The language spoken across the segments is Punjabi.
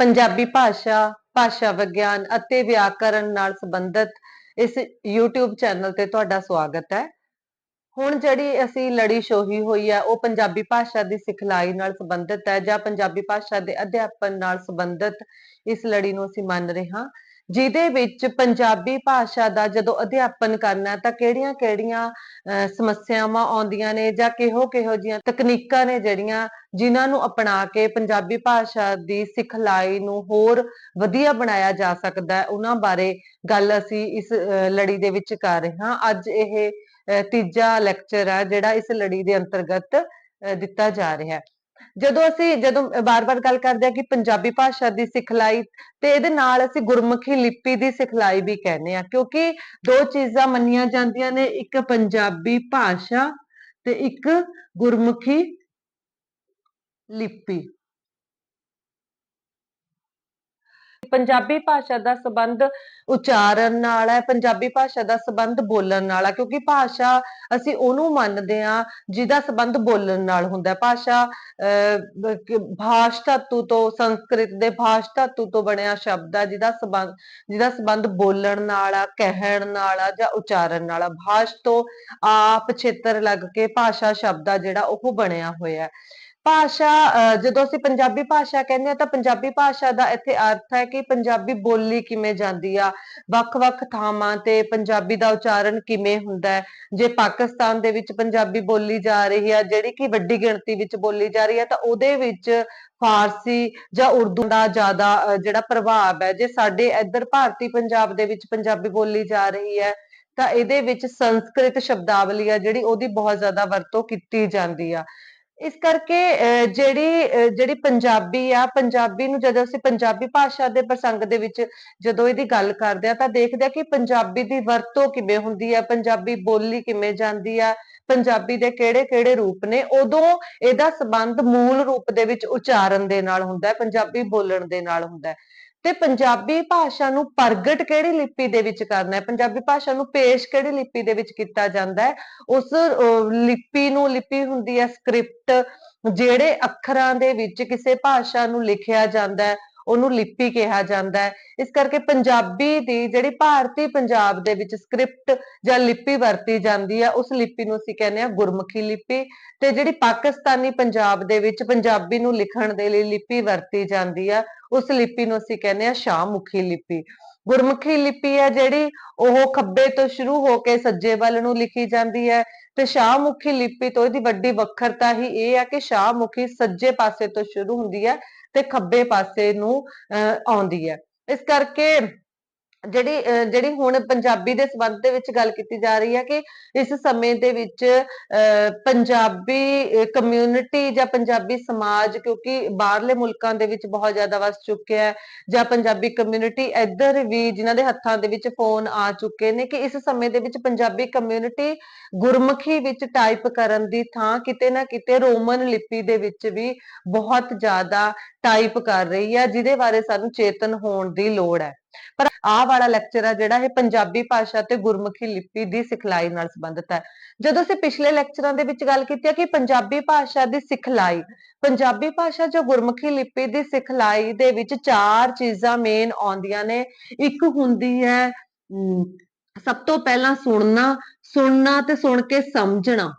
ਪੰਜਾਬੀ ਭਾਸ਼ਾ ਭਾਸ਼ਾ ਵਿਗਿਆਨ ਅਤੇ ਵਿਆਕਰਣ ਨਾਲ ਸੰਬੰਧਿਤ ਇਸ YouTube ਚੈਨਲ ਤੇ ਤੁਹਾਡਾ ਸਵਾਗਤ ਹੈ। ਹੁਣ ਜਿਹੜੀ ਅਸੀਂ ਲੜੀ ਸ਼ੋਹੀ ਹੋਈ ਹੈ, ਉਹ ਪੰਜਾਬੀ ਭਾਸ਼ਾ ਦੀ ਸਿਖਲਾਈ ਨਾਲ ਸੰਬੰਧਿਤ ਹੈ ਜਾਂ ਪੰਜਾਬੀ ਭਾਸ਼ਾ ਦੇ ਅਧਿਆਪਨ ਨਾਲ ਸੰਬੰਧਿਤ ਇਸ ਲੜੀ ਨੂੰ ਅਸੀਂ ਮੰਨ ਰਹੇ ਹਾਂ। ਜਿਹਦੇ ਵਿੱਚ ਪੰਜਾਬੀ ਭਾਸ਼ਾ ਦਾ ਜਦੋਂ ਅਧਿਆਪਨ ਕਰਨਾ ਤਾਂ ਕਿਹੜੀਆਂ-ਕਿਹੜੀਆਂ ਸਮੱਸਿਆਵਾਂ ਆਉਂਦੀਆਂ ਨੇ ਜਾਂ ਕਿਹੋ-ਕਿਹੋ ਜੀਆਂ ਤਕਨੀਕਾਂ ਨੇ ਜਿਹੜੀਆਂ ਜਿਨ੍ਹਾਂ ਨੂੰ ਅਪਣਾ ਕੇ ਪੰਜਾਬੀ ਭਾਸ਼ਾ ਦੀ ਸਿਖਲਾਈ ਨੂੰ ਹੋਰ ਵਧੀਆ ਬਣਾਇਆ ਜਾ ਸਕਦਾ ਹੈ, ਉਹਨਾਂ ਬਾਰੇ ਗੱਲ ਅਸੀਂ ਇਸ ਲੜੀ ਦੇ ਵਿੱਚ ਕਰ ਰਹੇ ਹਾਂ। ਅੱਜ ਇਹ ਤੀਜਾ ਲੈਕਚਰ ਹੈ ਜਿਹੜਾ ਇਸ ਲੜੀ ਦੇ ਅੰਤਰਗਤ ਦਿੱਤਾ ਜਾ ਰਿਹਾ ਹੈ। ਜਦੋਂ ਅਸੀਂ, ਜਦੋਂ ਬਾਰ-ਬਾਰ ਗੱਲ ਕਰਦੇ ਆ ਕਿ ਪੰਜਾਬੀ ਭਾਸ਼ਾ ਦੀ ਸਿਖਲਾਈ ਤੇ ਇਹਦੇ ਨਾਲ ਅਸੀਂ ਗੁਰਮੁਖੀ ਲਿਪੀ ਦੀ ਸਿਖਲਾਈ ਵੀ ਕਹਿੰਦੇ ਆ ਕਿਉਂਕਿ ਦੋ ਚੀਜ਼ਾਂ ਮੰਨੀਆਂ ਜਾਂਦੀਆਂ ਨੇ, ਇੱਕ ਪੰਜਾਬੀ ਭਾਸ਼ਾ ਤੇ ਇੱਕ ਗੁਰਮੁਖੀ ਲਿਪੀ। ਪੰਜਾਬੀ ਭਾਸ਼ਾ ਦਾ ਸੰਬੰਧ ਉਚਾਰਨ ਨਾਲ ਹੈ, ਪੰਜਾਬੀ ਭਾਸ਼ਾ ਦਾ ਸੰਬੰਧ ਬੋਲਣ ਨਾਲ ਹੈ, ਕਿਉਂਕਿ ਭਾਸ਼ਾ ਅਸੀਂ ਉਹਨੂੰ ਮੰਨਦੇ ਆ ਜਿਹਦਾ ਸੰਬੰਧ ਬੋਲਣ ਨਾਲ ਹੁੰਦਾ ਭਾਸ਼ਾ ਭਾਸ਼ ਧਾਤੂ ਤੋਂ, ਸੰਸਕ੍ਰਿਤ ਦੇ ਭਾਸ਼ ਧਾਤੂ ਤੋਂ ਬਣਿਆ ਸ਼ਬਦ ਆ ਜਿਹਦਾ ਸੰਬੰਧ ਜਿਹਦਾ ਸੰਬੰਧ ਬੋਲਣ ਨਾਲ ਆ, ਕਹਿਣ ਨਾਲ ਆ ਜਾਂ ਉਚਾਰਨ ਨਾਲ ਆ। ਭਾਸ਼ ਤੋਂ ਆਪ ਛੇਤਰ ਲੱਗ ਕੇ ਭਾਸ਼ਾ ਸ਼ਬਦ ਆ ਜਿਹੜਾ ਉਹ ਬਣਿਆ ਹੋਇਆ ਹੈ। ਭਾਸ਼ਾ ਜਦੋਂ ਅਸੀਂ ਪੰਜਾਬੀ ਭਾਸ਼ਾ ਕਹਿੰਦੇ ਆ ਤਾਂ ਪੰਜਾਬੀ ਭਾਸ਼ਾ ਦਾ ਇੱਥੇ ਅਰਥ ਹੈ ਕਿ ਪੰਜਾਬੀ ਬੋਲੀ ਕਿਵੇਂ ਜਾਂਦੀ ਆ, ਵੱਖ-ਵੱਖ ਥਾਵਾਂ ਤੇ ਪੰਜਾਬੀ ਦਾ ਉਚਾਰਨ ਕਿਵੇਂ ਹੁੰਦਾ ਹੈ। ਜੇ ਪਾਕਿਸਤਾਨ ਦੇ ਵਿੱਚ ਪੰਜਾਬੀ ਬੋਲੀ ਜਾ ਰਹੀ ਆ, ਜਿਹੜੀ ਕਿ ਵੱਡੀ ਗਿਣਤੀ ਵਿੱਚ ਬੋਲੀ ਜਾ ਰਹੀ ਹੈ ਤਾਂ ਉਹਦੇ ਵਿੱਚ ਫਾਰਸੀ ਜਾਂ ਉਰਦੂ ਦਾ ਜ਼ਿਆਦਾ ਜਿਹੜਾ ਪ੍ਰਭਾਵ ਹੈ। ਜੇ ਸਾਡੇ ਇੱਧਰ ਭਾਰਤੀ ਪੰਜਾਬ ਦੇ ਵਿੱਚ ਪੰਜਾਬੀ ਬੋਲੀ ਜਾ ਰਹੀ ਹੈ, ਤਾਂ ਇਹਦੇ ਵਿੱਚ ਸੰਸਕ੍ਰਿਤ ਸ਼ਬਦਾਵਲੀ ਆ, ਜਿਹੜੀ ਉਹਦੀ ਬਹੁਤ ਜ਼ਿਆਦਾ ਵਰਤੋਂ ਕੀਤੀ ਜਾਂਦੀ ਆ। ਇਸ ਕਰਕੇ ਜਿਹੜੀ ਜਿਹੜੀ ਪੰਜਾਬੀ ਆ, ਪੰਜਾਬੀ ਨੂੰ ਜਦੋਂ ਅਸੀਂ ਪੰਜਾਬੀ ਭਾਸ਼ਾ ਦੇ ਪ੍ਰਸੰਗ ਦੇ ਵਿੱਚ ਜਦੋਂ ਇਹਦੀ ਗੱਲ ਕਰਦੇ ਆ, ਤਾਂ ਦੇਖਦੇ ਆ ਕਿ ਪੰਜਾਬੀ ਦੀ ਵਰਤੋਂ ਕਿਵੇਂ ਹੁੰਦੀ ਆ, ਪੰਜਾਬੀ ਬੋਲੀ ਕਿਵੇਂ ਜਾਂਦੀ ਆ, ਪੰਜਾਬੀ ਦੇ ਕਿਹੜੇ-ਕਿਹੜੇ ਰੂਪ ਨੇ, ਉਦੋਂ ਇਹਦਾ ਸਬੰਧ ਮੂਲ ਰੂਪ ਦੇ ਵਿੱਚ ਉਚਾਰਨ ਦੇ ਨਾਲ ਹੁੰਦਾ ਹੈ ਪੰਜਾਬੀ ਬੋਲਣ ਦੇ ਨਾਲ ਹੁੰਦਾ। ਹੈ ਤੇ ਪੰਜਾਬੀ ਭਾਸ਼ਾ ਨੂੰ ਪ੍ਰਗਟ ਕਿਹੜੀ ਲਿਪੀ ਦੇ ਵਿੱਚ ਕਰਨਾ ਹੈ? ਪੰਜਾਬੀ ਭਾਸ਼ਾ ਨੂੰ ਪੇਸ਼ ਕਿਹੜੀ ਲਿਪੀ ਦੇ ਵਿੱਚ ਕੀਤਾ ਜਾਂਦਾ ਹੈ? ਉਸ ਲਿਪੀ ਨੂੰ, ਲਿਪੀ ਹੁੰਦੀ ਹੈ ਸਕ੍ਰਿਪਟ ਜਿਹੜੇ ਅੱਖਰਾਂ ਦੇ ਵਿੱਚ ਕਿਸੇ ਭਾਸ਼ਾ ਨੂੰ ਲਿਖਿਆ ਜਾਂਦਾ ਹੈ। ਉਹਨੂੰ ਲਿਪੀ ਕਿਹਾ ਜਾਂਦਾ ਹੈ। ਇਸ ਕਰਕੇ ਪੰਜਾਬੀ ਦੀ ਜਿਹੜੀ ਭਾਰਤੀ ਪੰਜਾਬ ਦੇ ਵਿੱਚ ਸਕ੍ਰਿਪਟ ਜਾਂ ਲਿਪੀ ਵਰਤੀ ਜਾਂਦੀ ਹੈ, ਉਸ ਲਿਪੀ ਨੂੰ ਅਸੀਂ ਕਹਿੰਦੇ ਆ ਗੁਰਮੁਖੀ ਲਿਪੀ ਤੇ ਜਿਹੜੀ ਪਾਕਿਸਤਾਨੀ ਪੰਜਾਬ ਦੇ ਵਿੱਚ ਪੰਜਾਬੀ ਨੂੰ ਲਿਖਣ ਦੇ ਲਈ ਲਿਪੀ ਵਰਤੀ ਜਾਂਦੀ ਆ, ਉਸ ਲਿਪੀ ਨੂੰ ਅਸੀਂ ਕਹਿੰਦੇ ਆ ਸ਼ਾਹਮੁਖੀ ਲਿਪੀ। ਗੁਰਮੁਖੀ ਲਿਪੀ ਹੈ ਜਿਹੜੀ ਉਹ ਖੱਬੇ ਤੋਂ ਸ਼ੁਰੂ ਹੋ ਕੇ ਸੱਜੇ ਵੱਲ ਨੂੰ ਲਿਖੀ ਜਾਂਦੀ ਹੈ ਤੇ ਸ਼ਾਹਮੁਖੀ ਲਿਪੀ ਤੋਂ ਇਹਦੀ ਵੱਡੀ ਵੱਖਰਤਾ ਹੀ ਇਹ ਹੈ ਕਿ ਸ਼ਾਹਮੁਖੀ ਸੱਜੇ ਪਾਸੇ ਤੋਂ ਸ਼ੁਰੂ ਹੁੰਦੀ ਹੈ ਤੇ ਖੱਬੇ ਪਾਸੇ ਨੂੰ ਆਉਂਦੀ ਹੈ। ਇਸ ਕਰਕੇ ਜਿਹੜੀ ਜਿਹੜੀ ਹੁਣ ਪੰਜਾਬੀ ਦੇ ਸੰਬੰਧ ਦੇ ਵਿੱਚ ਗੱਲ ਕੀਤੀ ਜਾ ਰਹੀ ਹੈ ਕਿ ਇਸ ਸਮੇਂ ਦੇ ਵਿੱਚ ਪੰਜਾਬੀ ਕਮਿਊਨਿਟੀ ਜਾਂ ਪੰਜਾਬੀ ਸਮਾਜ ਕਿਉਂਕਿ ਬਾਹਰਲੇ ਮੁਲਕਾਂ ਦੇ ਵਿੱਚ ਬਹੁਤ ਜ਼ਿਆਦਾ ਵਸ ਚੁੱਕਿਆ ਹੈ ਜਾਂ ਪੰਜਾਬੀ ਕਮਿਊਨਿਟੀ ਇੱਧਰ ਵੀ ਜਿਨ੍ਹਾਂ ਦੇ ਹੱਥਾਂ ਦੇ ਵਿੱਚ ਫੋਨ ਆ ਚੁੱਕੇ ਨੇ ਕਿ ਇਸ ਸਮੇਂ ਦੇ ਵਿੱਚ ਪੰਜਾਬੀ ਕਮਿਊਨਿਟੀ ਗੁਰਮੁਖੀ ਵਿੱਚ ਟਾਈਪ ਕਰਨ ਦੀ ਥਾਂ ਕਿਤੇ ਨਾ ਕਿਤੇ ਰੋਮਨ ਲਿਪੀ ਦੇ ਵਿੱਚ ਵੀ ਬਹੁਤ ਜ਼ਿਆਦਾ ਟਾਈਪ ਕਰ ਰਹੀ ਹੈ, ਜਿਹਦੇ ਬਾਰੇ ਸਾਨੂੰ ਚੇਤਨ ਹੋਣ ਦੀ ਲੋੜ ਹੈ। ਪਰ ਆਹ ਵਾਲਾ ਲੈਕਚਰ ਆ ਜਿਹੜਾ ਇਹ ਪੰਜਾਬੀ ਭਾਸ਼ਾ ਤੇ ਗੁਰਮੁਖੀ ਲਿਪੀ ਦੀ ਸਿਖਲਾਈ ਨਾਲ ਸੰਬੰਧਿਤ ਹੈ। ਜਦੋਂ ਅਸੀਂ ਪਿਛਲੇ ਲੈਕਚਰਾਂ ਦੇ ਵਿੱਚ ਗੱਲ ਕੀਤੀ ਹੈ ਕਿ ਪੰਜਾਬੀ ਭਾਸ਼ਾ ਦੀ ਸਿਖਲਾਈ, ਪੰਜਾਬੀ ਭਾਸ਼ਾ ਜੋ ਗੁਰਮੁਖੀ ਲਿਪੀ ਦੀ ਸਿਖਲਾਈ ਦੇ ਵਿੱਚ ਚਾਰ ਚੀਜ਼ਾਂ ਮੇਨ ਆਉਂਦੀਆਂ ਨੇ। ਇੱਕ ਹੁੰਦੀ ਹੈ ਸਭ ਤੋਂ ਪਹਿਲਾਂ ਸੁਣਨਾ ਸੁਣਨਾ ਤੇ ਸੁਣ ਕੇ ਸਮਝਣਾ।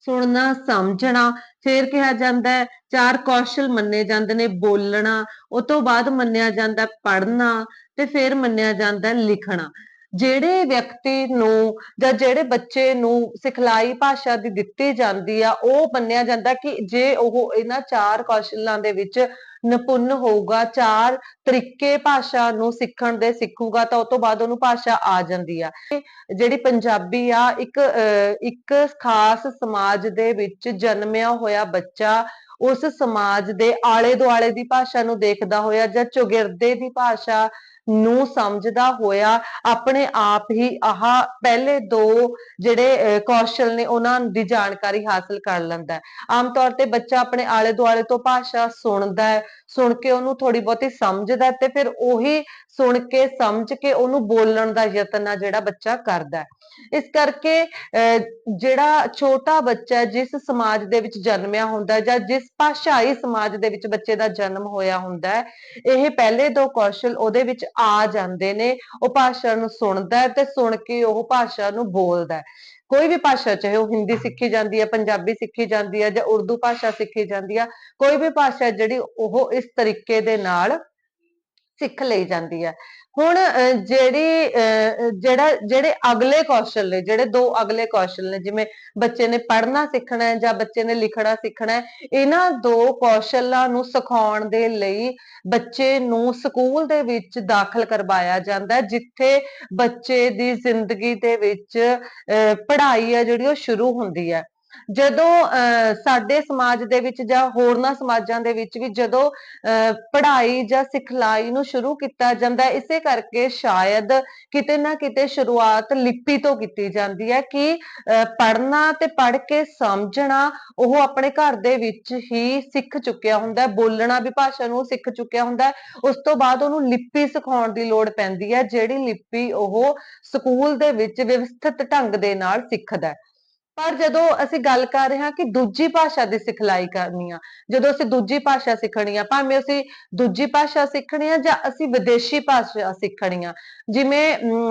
ਸੁਣਨਾ, ਸਮਝਣਾ, ਫਿਰ ਕਿਹਾ ਜਾਂਦਾ ਹੈ, ਚਾਰ ਕੌਸ਼ਲ ਮੰਨੇ ਜਾਂਦੇ ਨੇ, ਬੋਲਣਾ ਉਸ ਤੋਂ ਬਾਅਦ ਮੰਨਿਆ ਜਾਂਦਾ ਪੜ੍ਹਨਾ ਤੇ ਫਿਰ ਮੰਨਿਆ ਜਾਂਦਾ ਲਿਖਣਾ। ਜਿਹੜੇ ਵਿਅਕਤੀ ਨੂੰ ਜਾਂ ਜਿਹੜੇ ਬੱਚੇ ਨੂੰ ਸਿਖਲਾਈ ਭਾਸ਼ਾ ਦੀ ਦਿੱਤੀ ਜਾਂਦੀ ਆ, ਉਹ ਮੰਨਿਆ ਜਾਂਦਾ ਕਿ ਜੇ ਉਹ ਇਹਨਾਂ ਚਾਰ ਕੌਸ਼ਲਾਂ ਦੇ ਵਿੱਚ ਨਿਪੁੰਨ ਹੋਊਗਾ, ਚਾਰ ਤਰੀਕੇ ਭਾਸ਼ਾ ਨੂੰ ਸਿੱਖਣ ਦੇ ਸਿੱਖੂਗਾ, ਤਾਂ ਉਸ ਤੋਂ ਬਾਅਦ ਉਹਨੂੰ ਭਾਸ਼ਾ ਆ ਜਾਂਦੀ ਆ। ਜਿਹੜੀ ਪੰਜਾਬੀ ਆ, ਇੱਕ ਇੱਕ ਖਾਸ ਸਮਾਜ ਦੇ ਵਿੱਚ ਜਨਮਿਆ ਹੋਇਆ ਬੱਚਾ, ਉਸ ਸਮਾਜ ਦੇ ਆਲੇ ਦੁਆਲੇ ਦੀ ਭਾਸ਼ਾ ਨੂੰ ਦੇਖਦਾ ਹੋਇਆ ਜਾਂ ਚੁਗਿਰਦੇ ਦੀ ਭਾਸ਼ਾ ਨੂੰ ਸਮਝਦਾ ਹੋਇਆ ਆਪਣੇ ਆਪ ਹੀ ਆਹ ਪਹਿਲੇ ਦੋ ਜਿਹੜੇ ਕੌਸ਼ਲ ਨੇ ਉਹਨਾਂ ਦੀ ਜਾਣਕਾਰੀ ਹਾਸਲ ਕਰ ਲੈਂਦਾ ਹੈ। ਆਮ ਤੌਰ ਤੇ ਬੱਚਾ ਆਪਣੇ ਆਲੇ ਦੁਆਲੇ ਤੋਂ ਭਾਸ਼ਾ ਸੁਣਦਾ ਹੈ ਸੁਣ ਕੇ ਉਹਨੂੰ ਥੋੜੀ ਬਹੁਤੀ ਸਮਝਦਾ ਤੇ ਫਿਰ ਉਹੀ ਸੁਣ ਕੇ ਸਮਝ ਕੇ ਉਹਨੂੰ ਬੋਲਣ ਦਾ ਯਤਨ ਆ ਜਿਹੜਾ ਬੱਚਾ ਕਰਦਾ ਇਸ ਕਰਕੇ ਅਹ, ਜਿਹੜਾ ਛੋਟਾ ਬੱਚਾ ਜਿਸ ਸਮਾਜ ਦੇ ਵਿੱਚ ਜਨਮਿਆ ਹੁੰਦਾ ਜਾਂ ਜਿਸ ਭਾਸ਼ਾਈ ਸਮਾਜ ਦੇ ਵਿੱਚ ਬੱਚੇ ਦਾ ਜਨਮ ਹੋਇਆ ਹੁੰਦਾ ਹੈ ਇਹ ਪਹਿਲੇ ਦੋ ਕੌਸ਼ਲ ਉਹਦੇ ਵਿੱਚ ਆ ਜਾਂਦੇ ਨੇ, ਉਹ ਭਾਸ਼ਾ ਨੂੰ ਸੁਣਦਾ ਹੈ ਤੇ ਸੁਣ ਕੇ ਉਹ ਭਾਸ਼ਾ ਨੂੰ ਬੋਲਦਾ ਹੈ। ਕੋਈ ਵੀ ਭਾਸ਼ਾ, ਚਾਹੇ ਉਹ ਹਿੰਦੀ ਸਿੱਖੀ ਜਾਂਦੀ ਹੈ, ਪੰਜਾਬੀ ਸਿੱਖੀ ਜਾਂਦੀ ਹੈ ਜਾਂ ਉਰਦੂ ਭਾਸ਼ਾ ਸਿੱਖੀ ਜਾਂਦੀ ਹੈ, ਕੋਈ ਵੀ ਭਾਸ਼ਾ ਜਿਹੜੀ ਉਹ ਇਸ ਤਰੀਕੇ ਦੇ ਨਾਲ ਸਿੱਖ ਲਈ ਜਾਂਦੀ ਹੈ। ਹੁਣ ਜਿਹੜੀ ਅਹ, ਜਿਹੜਾ ਜਿਹੜੇ ਅਗਲੇ ਕੌਸ਼ਲ ਨੇ ਜਿਹੜੇ ਦੋ ਅਗਲੇ ਕੌਸ਼ਲ ਨੇ ਜਿਵੇਂ ਬੱਚੇ ਨੇ ਪੜ੍ਹਨਾ ਸਿੱਖਣਾ ਜਾਂ ਬੱਚੇ ਨੇ ਲਿਖਣਾ ਸਿੱਖਣਾ ਇਹਨਾਂ ਦੋ ਕੌਸ਼ਲਾਂ ਨੂੰ ਸਿਖਾਉਣ ਦੇ ਲਈ ਬੱਚੇ ਨੂੰ ਸਕੂਲ ਦੇ ਵਿੱਚ ਦਾਖਲ ਕਰਵਾਇਆ ਜਾਂਦਾ ਜਿੱਥੇ ਬੱਚੇ ਦੀ ਜ਼ਿੰਦਗੀ ਦੇ ਵਿੱਚ ਅਹ, ਪੜ੍ਹਾਈ ਹੈ ਜਿਹੜੀ ਉਹ ਸ਼ੁਰੂ ਹੁੰਦੀ ਹੈ। ਜਦੋਂ ਅਹ, ਸਾਡੇ ਸਮਾਜ ਦੇ ਵਿੱਚ ਜਾਂ ਹੋਰਨਾਂ ਸਮਾਜਾਂ ਦੇ ਵਿੱਚ ਵੀ ਜਦੋਂ ਅਹ, ਪੜ੍ਹਾਈ ਜਾਂ ਸਿਖਲਾਈ ਨੂੰ ਸ਼ੁਰੂ ਕੀਤਾ ਜਾਂਦਾ ਇਸੇ ਕਰਕੇ ਸ਼ਾਇਦ ਕਿਤੇ ਨਾ ਕਿਤੇ ਸ਼ੁਰੂਆਤ ਲਿਪੀ ਤੋਂ ਕੀਤੀ ਜਾਂਦੀ ਹੈ ਕਿ ਪੜ੍ਹਨਾ ਤੇ ਪੜ੍ਹ ਕੇ ਸਮਝਣਾ ਉਹ ਆਪਣੇ ਘਰ ਦੇ ਵਿੱਚ ਹੀ ਸਿੱਖ ਚੁੱਕਿਆ ਹੁੰਦਾ ਹੈ ਬੋਲਣਾ ਵੀ ਭਾਸ਼ਾ ਨੂੰ ਸਿੱਖ ਚੁੱਕਿਆ ਹੁੰਦਾ ਹੈ ਉਸ ਤੋਂ ਬਾਅਦ ਉਹਨੂੰ ਲਿਪੀ ਸਿਖਾਉਣ ਦੀ ਲੋੜ ਪੈਂਦੀ ਹੈ ਜਿਹੜੀ ਲਿਪੀ ਉਹ ਸਕੂਲ ਦੇ ਵਿੱਚ ਵਿਵਸਥਿਤ ਢੰਗ ਦੇ ਨਾਲ ਸਿੱਖਦਾ ਹੈ। ਪਰ ਜਦੋਂ ਅਸੀਂ ਗੱਲ ਕਰ ਰਹੇ ਹਾਂ ਕਿ ਦੂਜੀ ਭਾਸ਼ਾ ਦੀ ਸਿਖਲਾਈ ਕਰਨੀ ਆ ਜਦੋਂ ਅਸੀਂ ਦੂਜੀ ਭਾਸ਼ਾ ਸਿੱਖਣੀ ਆ ਭਾਵੇਂ ਅਸੀਂ ਦੂਜੀ ਭਾਸ਼ਾ ਸਿੱਖਣੀ ਆ ਜਾਂ ਅਸੀਂ ਵਿਦੇਸ਼ੀ ਭਾਸ਼ਾ ਸਿੱਖਣੀ ਆ ਜਿਵੇਂ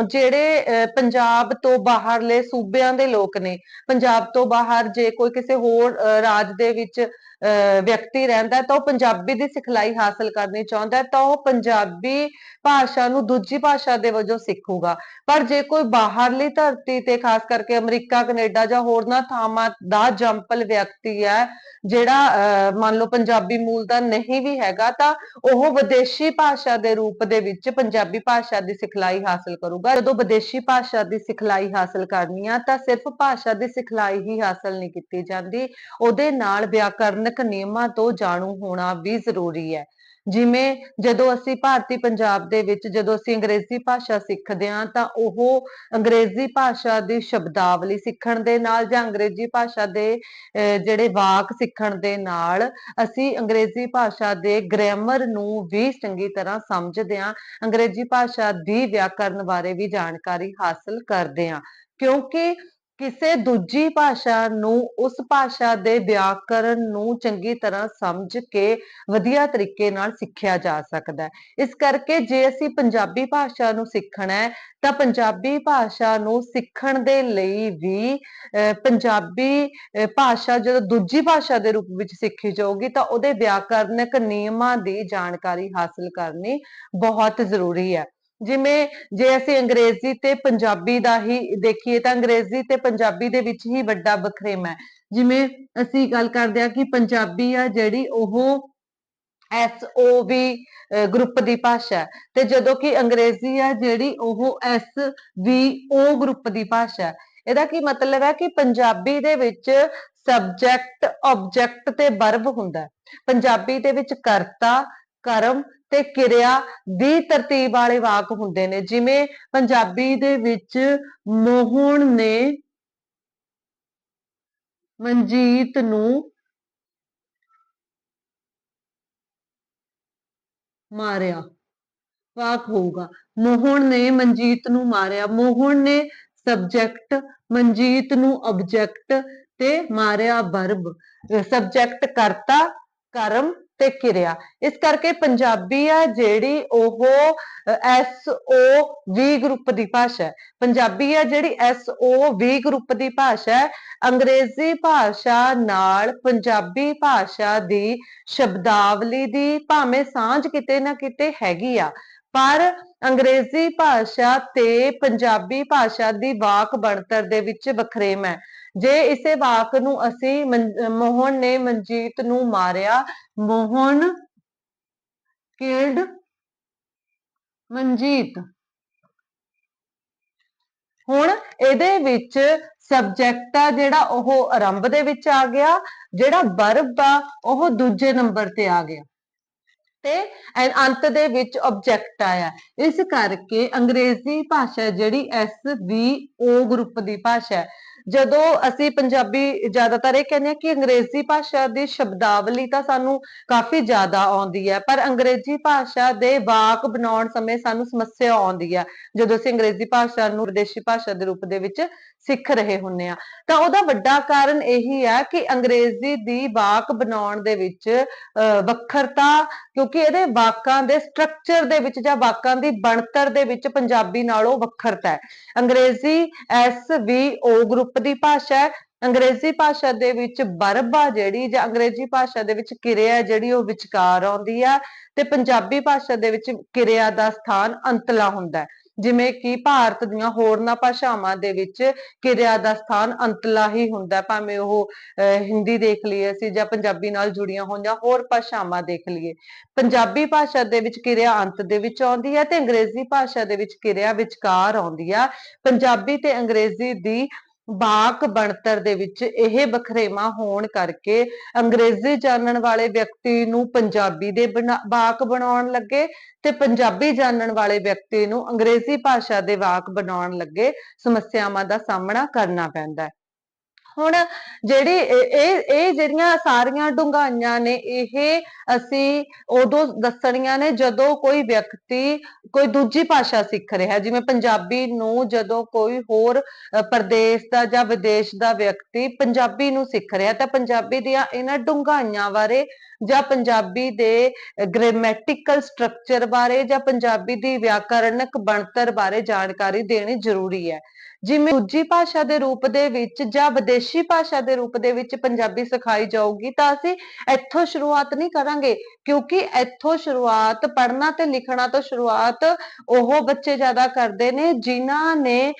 ਜਿਹੜੇ ਪੰਜਾਬ ਤੋਂ ਬਾਹਰਲੇ ਸੂਬਿਆਂ ਦੇ ਲੋਕ ਨੇ ਪੰਜਾਬ ਤੋਂ ਬਾਹਰ ਜੇ ਕੋਈ ਕਿਸੇ ਹੋਰ ਰਾਜ ਦੇ ਵਿੱਚ ਅਹ, ਵਿਅਕਤੀ ਰਹਿੰਦਾ ਤਾਂ ਉਹ ਪੰਜਾਬੀ ਦੀ ਸਿਖਲਾਈ ਹਾਸਲ ਕਰਨੀ ਚਾਹੁੰਦਾ ਤਾਂ ਉਹ ਪੰਜਾਬੀ ਭਾਸ਼ਾ ਨੂੰ ਦੂਜੀ ਭਾਸ਼ਾ ਦੇ ਵਜੋਂ ਸਿੱਖੂਗਾ। ਪਰ ਜੇ ਕੋਈ ਬਾਹਰਲੀ ਧਰਤੀ ਤੇ ਖਾਸ ਕਰਕੇ ਅਮਰੀਕਾ ਕੈਨੇਡਾ ਜਾਂ ਹੋਰਨਾਂ ਥਾਵਾਂ ਦਾ ਜੰਪਲ ਵਿਅਕਤੀ ਹੈ, ਜਿਹੜਾ ਮੰਨ ਲਓ ਪੰਜਾਬੀ ਮੂਲ ਦਾ ਨਹੀਂ ਵੀ ਹੈਗਾ, ਤਾਂ ਉਹ ਵਿਦੇਸ਼ੀ ਭਾਸ਼ਾ ਦੇ ਰੂਪ ਦੇ ਵਿੱਚ ਪੰਜਾਬੀ ਭਾਸ਼ਾ ਦੀ ਸਿਖਲਾਈ ਹਾਸਲ ਕਰੂਗਾ। ਜਦੋਂ ਵਿਦੇਸ਼ੀ ਭਾਸ਼ਾ ਦੀ ਸਿਖਲਾਈ ਹਾਸਲ ਕਰਨੀ ਆ, ਤਾਂ ਸਿਰਫ ਭਾਸ਼ਾ ਦੀ ਸਿਖਲਾਈ ਹੀ ਹਾਸਲ ਨਹੀਂ ਕੀਤੀ ਜਾਂਦੀ। ਉਹਦੇ ਨਾਲ ਵਿਆਕਰਨਕ ਨਿਯਮਾਂ ਤੋਂ ਜਾਣੂ ਹੋਣਾ ਵੀ ਜ਼ਰੂਰੀ ਹੈ। ਜਿਵੇਂ ਜਦੋਂ ਅਸੀਂ ਭਾਰਤੀ ਪੰਜਾਬ ਦੇ ਵਿੱਚ ਜਦੋਂ ਅਸੀਂ ਅੰਗਰੇਜ਼ੀ ਭਾਸ਼ਾ ਸਿੱਖਦੇ ਹਾਂ ਤਾਂ ਉਹ ਅੰਗਰੇਜ਼ੀ ਭਾਸ਼ਾ ਦੀ ਸ਼ਬਦਾਵਲੀ ਸਿੱਖਣ ਦੇ ਨਾਲ ਜਾਂ ਅੰਗਰੇਜ਼ੀ ਭਾਸ਼ਾ ਦੇ ਅਹ, ਜਿਹੜੇ ਵਾਕ ਸਿੱਖਣ ਦੇ ਨਾਲ ਅਸੀਂ ਅੰਗਰੇਜ਼ੀ ਭਾਸ਼ਾ ਦੇ ਗ੍ਰਾਮਰ ਨੂੰ ਵੀ ਚੰਗੀ ਤਰ੍ਹਾਂ ਸਮਝਦੇ ਹਾਂ ਅੰਗਰੇਜ਼ੀ ਭਾਸ਼ਾ ਦੀ ਵਿਆਕਰਨ ਬਾਰੇ ਵੀ ਜਾਣਕਾਰੀ ਹਾਸਲ ਕਰਦੇ ਹਾਂ। ਕਿਉਂਕਿ ਕਿਸੇ ਦੂਜੀ ਭਾਸ਼ਾ ਨੂੰ ਉਸ ਭਾਸ਼ਾ ਦੇ ਵਿਆਕਰਨ ਨੂੰ ਚੰਗੀ ਤਰ੍ਹਾਂ ਸਮਝ ਕੇ ਵਧੀਆ ਤਰੀਕੇ ਨਾਲ ਸਿੱਖਿਆ ਜਾ ਸਕਦਾ ਹੈ। ਇਸ ਕਰਕੇ ਜੇ ਅਸੀਂ ਪੰਜਾਬੀ ਭਾਸ਼ਾ ਨੂੰ ਸਿੱਖਣਾ ਹੈ ਤਾਂ ਪੰਜਾਬੀ ਭਾਸ਼ਾ ਨੂੰ ਸਿੱਖਣ ਦੇ ਲਈ ਵੀ ਅਹ, ਪੰਜਾਬੀ ਭਾਸ਼ਾ ਜਦੋਂ ਦੂਜੀ ਭਾਸ਼ਾ ਦੇ ਰੂਪ ਵਿੱਚ ਸਿੱਖੀ ਜਾਊਗੀ ਤਾਂ ਉਹਦੇ ਵਿਆਕਰਨਕ ਨਿਯਮਾਂ ਦੀ ਜਾਣਕਾਰੀ ਹਾਸਲ ਕਰਨੀ ਬਹੁਤ ਜ਼ਰੂਰੀ ਹੈ। ਜਿਵੇਂ ਜੇ ਅਸੀਂ ਅੰਗਰੇਜ਼ੀ ਤੇ ਪੰਜਾਬੀ ਦਾ ਹੀ ਦੇਖੀਏ ਤਾਂ ਅੰਗਰੇਜ਼ੀ ਤੇ ਪੰਜਾਬੀ ਦੇ ਵਿੱਚ ਹੀ ਵੱਡਾ ਵਖਰੇਵਾ ਹੈ। ਜਿਵੇਂ ਅਸੀਂ ਗੱਲ ਕਰਦੇ ਹਾਂ ਕਿ ਪੰਜਾਬੀ ਆ ਜਿਹੜੀ ਉਹ ਐਸ ਗਰੁੱਪ ਦੀ ਭਾਸ਼ਾ ਤੇ ਜਦੋਂ ਕਿ ਅੰਗਰੇਜ਼ੀ ਆ ਜਿਹੜੀ ਉਹ ਐਸ ਵੀ ਓ ਗਰੁੱਪ ਦੀ ਭਾਸ਼ਾ ਇਹਦਾ ਕੀ ਮਤਲਬ ਹੈ ਕਿ ਪੰਜਾਬੀ ਦੇ ਵਿੱਚ ਸਬਜੈਕਟ ਆਬਜੈਕਟ ਤੇ ਵਰਬ ਹੁੰਦਾ ਪੰਜਾਬੀ ਦੇ ਵਿੱਚ ਕਰਤਾ, ਕਰਮ ਤੇ ਕਿਰਿਆ ਦੀ ਤਰਤੀਬ ਵਾਲੇ ਵਾਕ ਹੁੰਦੇ ਨੇ। ਜਿਵੇਂ ਪੰਜਾਬੀ ਦੇ ਵਿੱਚ ਮੋਹਣ ਨੇ ਮਨਜੀਤ ਨੂੰ ਮਾਰਿਆ। ਵਾਕ ਹੋਊਗਾ। ਮੋਹਨ ਨੇ ਮਨਜੀਤ ਨੂੰ ਮਾਰਿਆ। ਮੋਹਨ ਨੇ ਸਬਜੈਕਟ, ਮਨਜੀਤ ਨੂੰ ਆਬਜੈਕਟ ਤੇ ਮਾਰਿਆ ਵਰਬ ਸਬਜੈਕਟ ਕਰਤਾ ਕਰਮ ਤੇ ਕਿਰਿਆ। ਇਸ ਕਰਕੇ ਪੰਜਾਬੀ ਆ ਜਿਹੜੀ ਉਹ ਐਸ ਓ ਵੀ ਗਰੁੱਪ ਦੀ ਭਾਸ਼ਾ ਹੈ। ਪੰਜਾਬੀ ਆ ਜਿਹੜੀ ਐਸ ਓ ਵੀ ਗਰੁੱਪ ਦੀ ਭਾਸ਼ਾ ਹੈ, ਅੰਗਰੇਜ਼ੀ ਭਾਸ਼ਾ ਨਾਲ ਪੰਜਾਬੀ ਭਾਸ਼ਾ ਦੀ ਸ਼ਬਦਾਵਲੀ ਦੀ ਭਾਵੇਂ ਸਾਂਝ ਕਿਤੇ ਨਾ ਕਿਤੇ ਹੈਗੀ ਆ। ਪਰ ਅੰਗਰੇਜ਼ੀ ਭਾਸ਼ਾ ਤੇ ਪੰਜਾਬੀ ਭਾਸ਼ਾ ਦੀ ਵਾਕ ਬਣਤਰ ਦੇ ਵਿੱਚ ਵਖਰੇਮ ਹੈ ਜੇ ਇਸੇ ਵਾਕ ਨੂੰ ਅਸੀਂ ਮੋਹਨ ਨੇ ਮਨਜੀਤ ਨੂੰ ਮਾਰਿਆ, ਮੋਹਨ ਕਿਲਡ? ਮਨਜੀਤ। ਹੁਣ ਇਹਦੇ ਵਿੱਚ ਸਬਜੈਕਟ ਆ ਜਿਹੜਾ ਉਹ ਆਰੰਭ ਦੇ ਵਿੱਚ ਆ ਗਿਆ, ਜਿਹੜਾ ਵਰਬ ਆ ਉਹ ਦੂਜੇ ਨੰਬਰ ਤੇ ਆ ਗਿਆ। ਤੇ ਅੰਤ ਦੇ ਵਿੱਚ ਆਬਜੈਕਟ ਆਇਆ। ਇਸ ਕਰਕੇ ਅੰਗਰੇਜ਼ੀ ਭਾਸ਼ਾ ਜਿਹੜੀ ਐਸ ਵੀ ਓ ਗਰੁੱਪ ਦੀ ਭਾਸ਼ਾ ਜਦੋਂ ਅਸੀਂ ਪੰਜਾਬੀ ਜ਼ਿਆਦਾਤਰ ਇਹ ਕਹਿੰਦੇ ਆ ਕਿ ਅੰਗਰੇਜ਼ੀ ਭਾਸ਼ਾ ਦੀ ਸ਼ਬਦਾਵਲੀ ਤਾਂ ਸਾਨੂੰ ਕਾਫੀ ਜ਼ਿਆਦਾ ਆਉਂਦੀ ਹੈ ਪਰ ਅੰਗਰੇਜ਼ੀ ਭਾਸ਼ਾ ਦੇ ਵਾਕ ਬਣਾਉਣ ਸਮੇਂ ਸਾਨੂੰ ਸਮੱਸਿਆ ਆਉਂਦੀ ਹੈ ਜਦੋਂ ਅਸੀਂ ਅੰਗਰੇਜ਼ੀ ਭਾਸ਼ਾ ਨੂੰ ਵਿਦੇਸ਼ੀ ਭਾਸ਼ਾ ਦੇ ਰੂਪ ਦੇ ਵਿੱਚ ਸਿੱਖ ਰਹੇ ਹੁੰਨੇ ਆ ਤਾਂ ਉਹਦਾ ਵੱਡਾ ਕਾਰਨ ਇਹੀ ਹੈ ਕਿ ਅੰਗਰੇਜ਼ੀ ਦੀ ਵਾਕ ਬਣਾਉਣ ਦੇ ਵਿੱਚ ਅਹ, ਵੱਖਰਤਾ ਕਿਉਂਕਿ ਇਹਦੇ ਵਾਕਾਂ ਦੇ ਸਟਰਕਚਰ ਦੇ ਵਿੱਚ ਜਾਂ ਵਾਕਾਂ ਦੀ ਬਣਤਰ ਦੇ ਵਿੱਚ ਪੰਜਾਬੀ ਨਾਲੋਂ ਵੱਖਰਤਾ ਹੈ। ਅੰਗਰੇਜ਼ੀ ਐਸ ਵੀ ਓ ਗਰੁੱਪ ਦੀ ਭਾਸ਼ਾ ਹੈ ਅੰਗਰੇਜ਼ੀ ਭਾਸ਼ਾ ਦੇ ਵਿੱਚ ਵਰਬ ਆ ਜਿਹੜੀ ਜਾਂ ਅੰਗਰੇਜ਼ੀ ਭਾਸ਼ਾ ਦੇ ਵਿੱਚ ਕਿਰਿਆ ਜਿਹੜੀ ਉਹ ਵਿਚਕਾਰ ਆਉਂਦੀ ਆ ਤੇ ਪੰਜਾਬੀ ਭਾਸ਼ਾ ਦੇ ਵਿੱਚ ਕਿਰਿਆ ਦਾ ਸਥਾਨ ਅੰਤਲਾ ਹੁੰਦਾ ਹੈ। ਜਿਵੇਂ ਕਿ ਭਾਰਤ ਦੀਆਂ ਹੋਰਨਾਂ ਭਾਸ਼ਾਵਾਂ ਦੇ ਵਿੱਚ ਕਿਰਿਆ ਦਾ ਸਥਾਨ ਅੰਤਲਾ ਹੀ ਹੁੰਦਾ ਭਾਵੇਂ ਉਹ ਅਹ, ਹਿੰਦੀ ਦੇਖ ਲਈਏ ਅਸੀਂ ਜਾਂ ਪੰਜਾਬੀ ਨਾਲ ਜੁੜੀਆਂ ਹੋਈਆਂ ਹੋਰ ਭਾਸ਼ਾਵਾਂ ਦੇਖ ਲਈਏ। ਪੰਜਾਬੀ ਭਾਸ਼ਾ ਦੇ ਵਿੱਚ ਕਿਰਿਆ ਅੰਤ ਦੇ ਵਿੱਚ ਆਉਂਦੀ ਹੈ ਤੇ ਅੰਗਰੇਜ਼ੀ ਭਾਸ਼ਾ ਦੇ ਵਿੱਚ ਕਿਰਿਆ ਵਿਚਕਾਰ ਆਉਂਦੀ ਆ। ਪੰਜਾਬੀ ਤੇ ਅੰਗਰੇਜ਼ੀ ਦੀ ਬਾਕ ਬਣਤਰ ਦੇ ਵਿੱਚ ਇਹ ਵਖਰੇਵਾਂ ਹੋਣ ਕਰਕੇ ਅੰਗਰੇਜ਼ੀ ਜਾਣਨ ਵਾਲੇ ਵਿਅਕਤੀ ਨੂੰ ਪੰਜਾਬੀ ਦੇ ਬਣਾ- ਵਾਕ ਬਣਾਉਣ ਲੱਗੇ ਤੇ ਪੰਜਾਬੀ ਜਾਣਨ ਵਾਲੇ ਵਿਅਕਤੀ ਨੂੰ ਅੰਗਰੇਜ਼ੀ ਭਾਸ਼ਾ ਦੇ ਵਾਕ ਬਣਾਉਣ ਲੱਗੇ ਸਮੱਸਿਆਵਾਂ ਦਾ ਸਾਹਮਣਾ ਕਰਨਾ ਪੈਂਦਾ ਹੈ। ਹੁਣ ਜਿਹੜੀ ਇਹ, ਇਹ- ਜਿਹੜੀਆਂ ਸਾਰੀਆਂ ਡੂੰਘਾਈਆਂ ਨੇ, ਇਹ ਅਸੀਂ ਉਦੋਂ ਦੱਸਣੀਆਂ ਨੇ ਜਦੋਂ ਕੋਈ ਵਿਅਕਤੀ ਕੋਈ ਦੂਜੀ ਭਾਸ਼ਾ ਸਿੱਖ ਰਿਹਾ ਜਿਵੇਂ ਪੰਜਾਬੀ ਨੂੰ ਜਦੋਂ ਕੋਈ ਹੋਰ ਪ੍ਰਦੇਸ਼ ਦਾ ਜਾਂ ਵਿਦੇਸ਼ ਦਾ ਵਿਅਕਤੀ ਪੰਜਾਬੀ ਨੂੰ ਸਿੱਖ ਰਿਹਾ ਤਾਂ ਪੰਜਾਬੀ ਦੀਆਂ ਇਹਨਾਂ ਡੂੰਘਾਈਆਂ ਬਾਰੇ ਜਾਂ ਪੰਜਾਬੀ ਦੇ ਗ੍ਰਾਮੈਟਿਕਲ ਸਟਰਕਚਰ ਬਾਰੇ ਜਾਂ ਪੰਜਾਬੀ ਦੀ ਵਿਆਕਰਨਕ ਬਣਤਰ ਬਾਰੇ ਜਾਣਕਾਰੀ ਦੇਣੀ ਜ਼ਰੂਰੀ ਹੈ। ਜਿਵੇਂ ਦੂਜੀ ਭਾਸ਼ਾ ਦੇ ਰੂਪ ਦੇ ਵਿੱਚ ਜਾਂ ਵਿਦੇਸ਼ੀ ਭਾਸ਼ਾ ਦੇ ਰੂਪ ਦੇ ਵਿੱਚ ਪੰਜਾਬੀ ਸਿਖਾਈ ਜਾਊਗੀ ਤਾਂ ਅਸੀਂ ਇੱਥੋਂ ਸ਼ੁਰੂਆਤ ਨਹੀਂ ਕਰਾਂਗੇ, ਕਿਉਂਕਿ ਇੱਥੋਂ ਸ਼ੁਰੂਆਤ ਪੜ੍ਹਨਾ ਤੇ ਲਿਖਣਾ ਤੋਂ ਸ਼ੁਰੂਆਤ ਉਹ ਬੱਚੇ ਜ਼ਿਆਦਾ ਕਰਦੇ ਨੇ ਜਿਨ੍ਹਾਂ ਨੇ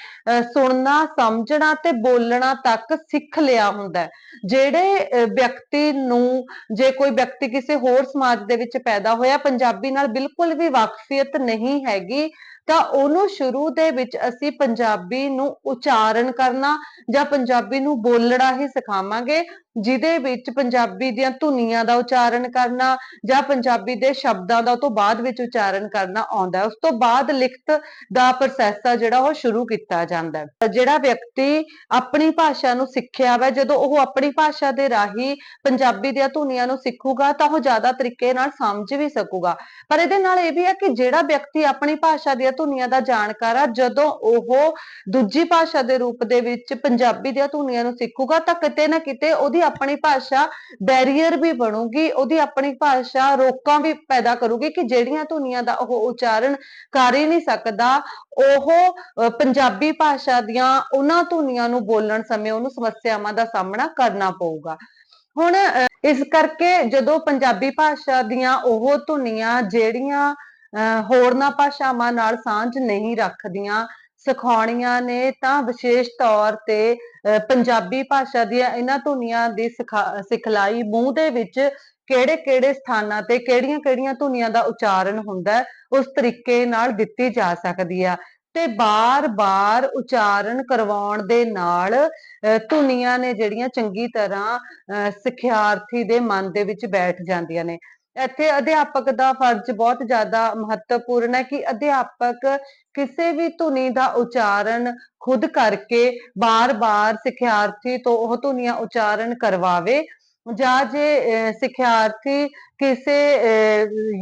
ਸੁਣਨਾ, ਸਮਝਣਾ ਤੇ ਬੋਲਣਾ ਤੱਕ ਸਿੱਖ ਲਿਆ ਹੁੰਦਾ ਜਿਹੜੇ ਵਿਅਕਤੀ ਨੂੰ ਜੇ ਕੋਈ ਵਿਅਕਤੀ ਕਿਸੇ ਹੋਰ ਸਮਾਜ ਦੇ ਵਿੱਚ ਪੈਦਾ ਹੋਇਆ, ਪੰਜਾਬੀ ਨਾਲ ਬਿਲਕੁਲ ਵੀ ਵਾਕਫੀਅਤ ਨਹੀਂ ਹੈਗੀ, ਤਾਂ ਉਹਨੂੰ ਸ਼ੁਰੂ ਦੇ ਵਿੱਚ ਅਸੀਂ ਪੰਜਾਬੀ ਨੂੰ ਉਚਾਰਨ ਕਰਨਾ ਜਾਂ ਪੰਜਾਬੀ ਨੂੰ ਬੋਲਣਾ ਹੀ ਸਿਖਾਵਾਂਗੇ। ਜਿਹਦੇ ਵਿੱਚ ਪੰਜਾਬੀ ਦੀਆਂ ਧੁਨੀਆਂ ਦਾ ਉਚਾਰਨ ਕਰਨਾ ਜਾਂ ਪੰਜਾਬੀ ਦੇ ਸ਼ਬਦਾਂ ਦਾ ਤੋਂ ਬਾਅਦ ਵਿੱਚ ਉਚਾਰਨ ਕਰਨਾ ਆਉਂਦਾ ਉਸ ਤੋਂ ਬਾਅਦ ਲਿਖਤ ਦਾ ਪ੍ਰੋਸੈਸ ਆ ਜਿਹੜਾ ਉਹ ਸ਼ੁਰੂ ਕੀਤਾ ਜਾਂਦਾ ਹੈ। ਜਿਹੜਾ ਵਿਅਕਤੀ ਆਪਣੀ ਭਾਸ਼ਾ ਨੂੰ ਸਿੱਖਿਆ ਵਾ, ਜਦੋਂ ਉਹ ਆਪਣੀ ਭਾਸ਼ਾ ਦੇ ਰਾਹੀਂ ਪੰਜਾਬੀ ਦੀਆਂ ਧੁਨੀਆਂ ਨੂੰ ਸਿੱਖੂਗਾ ਤਾਂ ਉਹ ਜ਼ਿਆਦਾ ਤਰੀਕੇ ਨਾਲ ਸਮਝ ਵੀ ਸਕੂਗਾ। ਪਰ ਇਹਦੇ ਨਾਲ ਇਹ ਵੀ ਹੈ ਕਿ ਜਿਹੜਾ ਵਿਅਕਤੀ ਆਪਣੀ ਭਾਸ਼ਾ ਦੀਆਂ ਧੁਨੀਆਂ ਦਾ ਜਾਣਕਾਰ ਆ, ਜਦੋਂ ਉਹ ਦੂਜੀ ਭਾਸ਼ਾ ਦੇ ਰੂਪ ਦੇ ਵਿੱਚ ਪੰਜਾਬੀ ਦੀਆਂ ਧੁਨੀਆਂ ਨੂੰ ਸਿੱਖੂਗਾ ਤਾਂ ਕਿਤੇ ਨਾ ਕਿਤੇ ਉਹਦੀ ਆਪਣੀ ਭਾਸ਼ਾ ਬੈਰੀਅਰ ਵੀ ਬਣੂਗੀ ਉਹਦੀ ਆਪਣੀ ਭਾਸ਼ਾ ਰੋਕਾਂ ਵੀ ਪੈਦਾ ਕਰੂਗੀ ਕਿ ਜਿਹੜੀਆਂ ਧੁਨੀਆਂ ਦਾ ਉਹ ਉਚਾਰਨ ਕਰ ਹੀ ਨਹੀਂ ਸਕਦਾ ਉਹ ਪੰਜਾਬੀ ਭਾਸ਼ਾ ਦੀਆਂ ਉਹਨਾਂ ਧੁਨੀਆਂ ਨੂੰ ਬੋਲਣ ਸਮੇਂ ਉਹਨੂੰ ਸਮੱਸਿਆਵਾਂ ਦਾ ਸਾਹਮਣਾ ਕਰਨਾ ਪਊਗਾ। ਹੁਣ ਇਸ ਕਰਕੇ ਜਦੋਂ ਪੰਜਾਬੀ ਭਾਸ਼ਾ ਦੀਆਂ ਉਹ ਧੁਨੀਆਂ ਜਿਹੜੀਆਂ ਅਹ, ਹੋਰਨਾਂ ਭਾਸ਼ਾਵਾਂ ਨਾਲ ਸਾਂਝ ਨਹੀਂ ਰੱਖਦੀਆਂ ਸਿਖਾਉਣੀਆਂ ਨੇ ਤਾਂ ਵਿਸ਼ੇਸ਼ ਤੌਰ ਤੇ ਪੰਜਾਬੀ ਭਾਸ਼ਾ ਦੀਆਂ ਇਹਨਾਂ ਧੁਨੀਆਂ ਦੀ ਸਿਖਲਾਈ ਮੂੰਹ ਦੇ ਵਿੱਚ ਕਿਹੜੇ-ਕਿਹੜੇ ਸਥਾਨਾਂ ਤੇ ਕਿਹੜੀਆਂ-ਕਿਹੜੀਆਂ ਧੁਨੀਆਂ ਦਾ ਉਚਾਰਨ ਹੁੰਦਾ ਉਸ ਤਰੀਕੇ ਨਾਲ ਦਿੱਤੀ ਜਾ ਸਕਦੀ ਆ। ਤੇ ਬਾਰ-ਬਾਰ ਉਚਾਰਨ ਕਰਵਾਉਣ ਦੇ ਨਾਲ ਧੁਨੀਆਂ ਨੇ ਜਿਹੜੀਆਂ ਚੰਗੀ ਤਰ੍ਹਾਂ ਅਹ, ਸਿਖਿਆਰਥੀ ਦੇ ਮਨ ਦੇ ਵਿੱਚ ਬੈਠ ਜਾਂਦੀਆਂ ਨੇ। ਇੱਥੇ ਅਧਿਆਪਕ ਦਾ ਫਰਜ਼ ਬਹੁਤ ਜ਼ਿਆਦਾ ਮਹੱਤਵਪੂਰਨ ਹੈ ਕਿ ਅਧਿਆਪਕ ਕਿਸੇ ਵੀ ਧੁਨੀ ਦਾ ਉਚਾਰਨ ਖੁਦ ਕਰਕੇ ਬਾਰ-ਬਾਰ ਸਿਖਿਆਰਥੀ ਤੋਂ ਉਹ ਧੁਨੀਆਂ ਉਚਾਰਨ ਕਰਵਾਵੇ ਜਾਂ ਜੇ ਅਹ, ਕਿਸੇ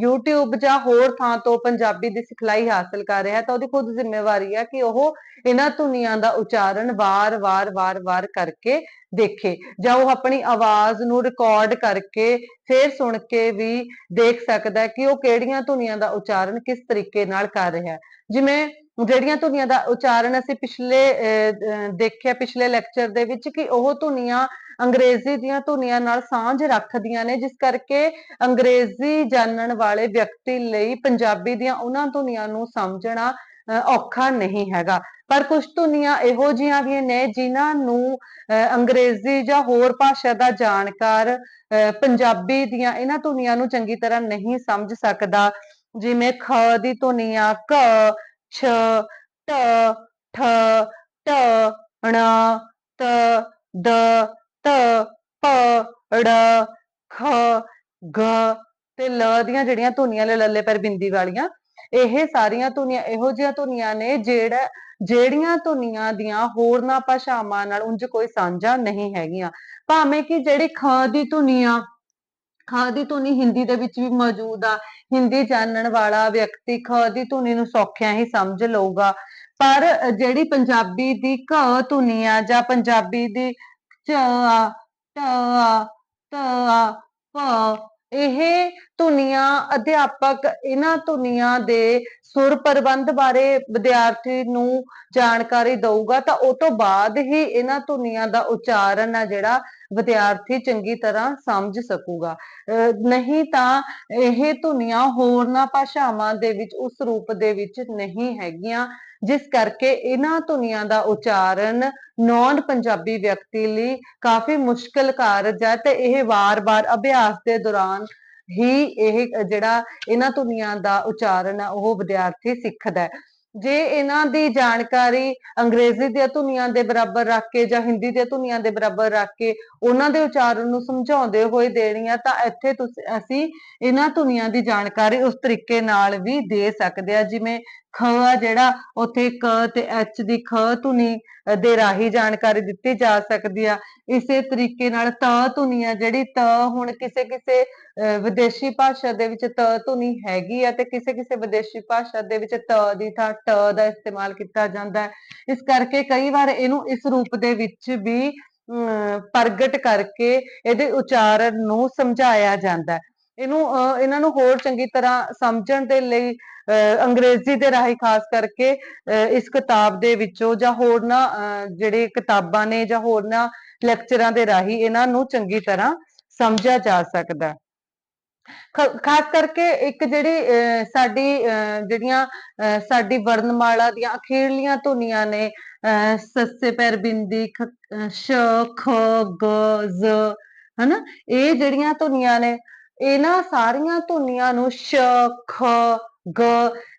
YouTube ਜਾਂ ਹੋਰ ਥਾਂ ਤੋਂ ਪੰਜਾਬੀ ਦੀ ਸਿਖਲਾਈ ਹਾਸਲ ਕਰ ਰਿਹਾ ਤਾਂ ਉਹਦੀ ਖੁਦ ਜ਼ਿੰਮੇਵਾਰੀ ਹੈ ਕਿ ਉਹ ਇਹਨਾਂ ਧੁਨੀਆਂ ਦਾ ਉਚਾਰਨ ਵਾਰ-ਵਾਰ ਵਾਰ-ਵਾਰ ਕਰਕੇ ਦੇਖੇ। ਜਾਂ ਉਹ ਆਪਣੀ ਆਵਾਜ਼ ਨੂੰ ਰਿਕਾਰਡ ਕਰਕੇ ਫੇਰ ਸੁਣ ਕੇ ਵੀ ਦੇਖ ਸਕਦਾ ਕਿ ਉਹ ਕਿਹੜੀਆਂ ਧੁਨੀਆਂ ਦਾ ਉਚਾਰਨ ਕਿਸ ਤਰੀਕੇ ਨਾਲ ਕਰ ਰਿਹਾ ਜਿਵੇਂ ਜਿਹੜੀਆਂ ਧੁਨੀਆਂ ਦਾ ਉਚਾਰਨ ਅਸੀਂ ਪਿਛਲੇ ਅਹ, ਦੇਖਿਆ ਪਿਛਲੇ ਲੈਕਚਰ ਦੇ ਵਿੱਚ ਕਿ ਉਹ ਧੁਨੀਆਂ ਅੰਗਰੇਜ਼ੀ ਦੀਆਂ ਧੁਨੀਆਂ ਨਾਲ ਸਾਂਝ ਰੱਖਦੀਆਂ ਨੇ ਜਿਸ ਕਰਕੇ ਅੰਗਰੇਜ਼ੀ ਜਾਣਨ ਵਾਲੇ ਵਿਅਕਤੀ ਲਈ ਪੰਜਾਬੀ ਦੀਆਂ ਉਹਨਾਂ ਧੁਨੀਆਂ ਨੂੰ ਸਮਝਣਾ ਔਖਾ ਨਹੀਂ ਹੈਗਾ। ਪਰ ਕੁਝ ਧੁਨੀਆਂ ਇਹੋ ਜਿਹੀਆਂ ਵੀ ਨੇ ਜਿਨ੍ਹਾਂ ਨੂੰ ਅਹ, ਅੰਗਰੇਜ਼ੀ ਜਾਂ ਹੋਰ ਭਾਸ਼ਾ ਦਾ ਜਾਣਕਾਰ ਅਹ, ਪੰਜਾਬੀ ਦੀਆਂ ਇਹਨਾਂ ਧੁਨੀਆਂ ਨੂੰ ਚੰਗੀ ਤਰ੍ਹਾਂ ਨਹੀਂ ਸਮਝ ਸਕਦਾ। ਜਿਵੇਂ ਖ ਦੀ ਧੁਨੀਆਂ ਆ ਕ ਛ ਟ, ਠ, ਟ, ਣ, ਤ, ਦ, ਤ, ਪ, ੜ, ਖ, ਗ ਤੇ ਲ ਦੀਆਂ ਜਿਹੜੀਆਂ ਧੁਨੀਆਂ ਨੇ ਲੱਲੇ ਪਰ ਬਿੰਦੀ ਵਾਲੀਆਂ, ਇਹ ਸਾਰੀਆਂ ਧੁਨੀਆਂ ਇਹੋ ਜਿਹੀਆਂ ਧੁਨੀਆਂ ਨੇ ਜਿਹੜਾ, ਜਿਹੜੀਆਂ ਧੁਨੀਆਂ ਦੀਆਂ ਹੋਰਨਾਂ ਭਾਸ਼ਾਵਾਂ ਨਾਲ ਉਂਝ ਕੋਈ ਸਾਂਝਾ ਨਹੀਂ ਹੈਗੀਆਂ। ਭਾਵੇਂ ਕਿ ਜਿਹੜੀ ਖ ਦੀ ਧੁਨੀ ਆ ਖ ਦੀ ਧੁਨੀ ਹਿੰਦੀ ਦੇ ਵਿੱਚ ਵੀ ਮੌਜੂਦ ਆ ਹਿੰਦੀ ਜਾਣਨ ਵਾਲਾ ਵਿਅਕਤੀ ਖ ਦੀ ਧੁਨੀ ਨੂੰ ਸੌਖਿਆਂ ਹੀ ਸਮਝ ਲਊਗਾ। ਪਰ ਜਿਹੜੀ ਪੰਜਾਬੀ ਦੀ ਘ ਧੁਨੀ ਆ ਜਾਂ ਪੰਜਾਬੀ ਦੀ ਚ ਆ ਟ ਆ ਤ ਆ ਪ ਇਹ ਧੁਨੀਆਂ ਅਧਿਆਪਕ ਇਹਨਾਂ ਧੁਨੀਆਂ ਦੇ ਸੁਰ ਪ੍ਰਬੰਧ ਬਾਰੇ ਵਿਦਿਆਰਥੀ ਨੂੰ ਜਾਣਕਾਰੀ ਦਊਗਾ ਤਾਂ ਉਹ ਤੋਂ ਬਾਅਦ ਹੀ ਇਹਨਾਂ ਧੁਨੀਆਂ ਦਾ ਉਚਾਰਨ ਆ ਜਿਹੜਾ ਵਿਦਿਆਰਥੀ ਚੰਗੀ ਤਰ੍ਹਾਂ ਸਮਝ ਸਕੂਗਾ। ਨਹੀਂ ਤਾਂ ਇਹ ਧੁਨੀਆਂ ਹੋਰਨਾਂ ਭਾਸ਼ਾਵਾਂ ਦੇ ਵਿੱਚ, ਉਸ ਰੂਪ ਦੇ ਵਿੱਚ ਨਹੀਂ ਹੈਗੀਆਂ, ਜਿਸ ਕਰਕੇ ਇਹਨਾਂ ਧੁਨੀਆਂ ਦਾ ਉਚਾਰਨ ਨੌਨ ਪੰਜਾਬੀ ਵਿਅਕਤੀ ਲਈ ਕਾਫੀ ਮੁਸ਼ਕਲ ਕਾਰਜ ਹੈ ਤੇ ਇਹ ਵਾਰ-ਵਾਰ ਅਭਿਆਸ ਦੇ ਦੌਰਾਨ ਹੀ ਇਹ ਜਿਹੜਾ ਇਹਨਾਂ ਧੁਨੀਆਂ ਦਾ ਉਚਾਰਨ ਹੈ, ਉਹ ਵਿਦਿਆਰਥੀ ਸਿੱਖਦਾ ਹੈ। ਜੇ ਇਹਨਾਂ ਦੀ ਜਾਣਕਾਰੀ ਅੰਗਰੇਜ਼ੀ ਦੀਆਂ ਧੁਨੀਆਂ ਦੇ ਬਰਾਬਰ ਰੱਖ ਕੇ ਜਾਂ ਹਿੰਦੀ ਦੀਆਂ ਧੁਨੀਆਂ ਦੇ ਬਰਾਬਰ ਰੱਖ ਕੇ ਉਹਨਾਂ ਦੇ ਉਚਾਰਨ ਨੂੰ ਸਮਝਾਉਂਦੇ ਹੋਏ ਦੇਣੀ ਆ ਤਾਂ ਇੱਥੇ ਤੁਸੀਂ, ਅਸੀਂ ਇਹਨਾਂ ਧੁਨੀਆਂ ਦੀ ਜਾਣਕਾਰੀ ਉਸ ਤਰੀਕੇ ਨਾਲ ਵੀ ਦੇ ਸਕਦੇ ਆ ਜਿਵੇਂ ਖ ਆ ਜਿਹੜਾ ਉੱਥੇ ਕ ਤੇ ਐਚ ਦੀ ਖ ਧੁਨੀ ਦੇ ਰਾਹੀਂ ਜਾਣਕਾਰੀ ਦਿੱਤੀ ਜਾ ਸਕਦੀ ਆ। ਇਸੇ ਤਰੀਕੇ ਨਾਲ ਤ ਧੁਨੀ ਆ ਜਿਹੜੀ ਤ ਹੁਣ ਕਿਸੇ ਕਿਸੇ ਵਿਦੇਸ਼ੀ ਭਾਸ਼ਾ ਦੇ ਵਿੱਚ ਤ ਧੁਨੀ ਹੈਗੀ ਆ ਤੇ ਕਿਸੇ ਕਿਸੇ ਵਿਦੇਸ਼ੀ ਭਾਸ਼ਾ ਦੇ ਵਿੱਚ ਤ ਦੀ ਥਾਂ ਟ ਦਾ ਇਸਤੇਮਾਲ ਕੀਤਾ ਜਾਂਦਾ ਹੈ। ਇਸ ਕਰਕੇ ਕਈ ਵਾਰ ਇਹਨੂੰ ਇਸ ਰੂਪ ਦੇ ਵਿੱਚ ਵੀ ਅਮ, ਪ੍ਰਗਟ ਕਰਕੇ ਇਹਦੇ ਉਚਾਰਨ ਨੂੰ ਸਮਝਾਇਆ ਜਾਂਦਾ ਇਹਨੂੰ ਅਹ, ਇਹਨਾਂ ਨੂੰ ਹੋਰ ਚੰਗੀ ਤਰ੍ਹਾਂ ਸਮਝਣ ਦੇ ਲਈ ਅਹ, ਅੰਗਰੇਜ਼ੀ ਦੇ ਰਾਹੀਂ ਖਾਸ ਕਰਕੇ ਇਸ ਕਿਤਾਬ ਦੇ ਵਿੱਚੋਂ ਜਾਂ ਹੋਰਨਾਂ ਅਹ, ਜਿਹੜੇ ਕਿਤਾਬਾਂ ਨੇ ਜਾਂ ਹੋਰਨਾਂ ਲੈਕਚਰਾਂ ਦੇ ਰਾਹੀਂ ਇਹਨਾਂ ਨੂੰ ਚੰਗੀ ਤਰ੍ਹਾਂ ਸਮਝਿਆ ਜਾ ਸਕਦਾ। ਹੈ ਖਾਸ ਕਰਕੇ ਇੱਕ ਜਿਹੜੀ ਅਹ, ਸਾਡੀ ਅਹ, ਜਿਹੜੀਆਂ ਅਹ, ਸਾਡੀ ਵਰਣਮਾਲਾ ਦੀਆਂ ਅਖੀਰਲੀਆਂ ਧੁਨੀਆਂ ਨੇ ਅਹ, ਸੱਸੇ ਪੈਰ ਬਿੰਦੀ ਖ ਸ਼ ਖ ਗ ਜ਼ ਹਨਾ? ਇਹ ਜਿਹੜੀਆਂ ਧੁਨੀਆਂ ਨੇ ਇਹਨਾਂ ਸਾਰੀਆਂ ਧੁਨੀਆਂ ਨੂੰ ਸ਼, ਖ, ਗ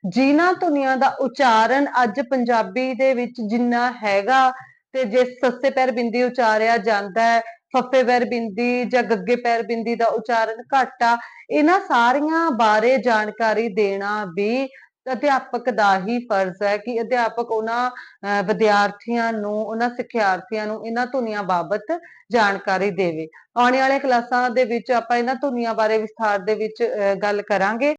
ਜਿਨ੍ਹਾਂ ਧੁਨੀਆਂ ਦਾ ਉਚਾਰਨ ਅੱਜ ਪੰਜਾਬੀ ਦੇ ਵਿੱਚ ਜਿੰਨਾ ਹੈਗਾ, ਤੇ ਜੇ ਸੱਸੇ ਪੈਰ ਬਿੰਦੀ ਉਚਾਰਿਆ ਜਾਂਦਾ ਹੈ, ਫੱਫੇ ਪੈਰ ਬਿੰਦੀ ਜਾਂ ਗੱਗੇ ਪੈਰ ਬਿੰਦੀ ਦਾ ਉਚਾਰਨ ਘੱਟ ਆ, ਇਹਨਾਂ ਸਾਰੀਆਂ ਬਾਰੇ ਜਾਣਕਾਰੀ ਦੇਣਾ ਵੀ ਅਧਿਆਪਕ ਦਾ ਹੀ ਫਰਜ਼ ਹੈ ਕਿ ਅਧਿਆਪਕ ਉਹਨਾਂ ਅਹ, ਵਿਦਿਆਰਥੀਆਂ ਨੂੰ ਉਹਨਾਂ ਸਿੱਖਿਆਰਥੀਆਂ ਨੂੰ ਇਹਨਾਂ ਧੁਨੀਆਂ ਬਾਬਤ ਜਾਣਕਾਰੀ ਦੇਵੇ। ਆਉਣ ਵਾਲੇ ਕਲਾਸਾਂ ਦੇ ਵਿੱਚ ਆਪਾਂ ਇਹਨਾਂ ਧੁਨੀਆਂ ਬਾਰੇ ਵਿਸਥਾਰ ਦੇ ਵਿੱਚ ਅਹ, ਗੱਲ ਕਰਾਂਗੇ।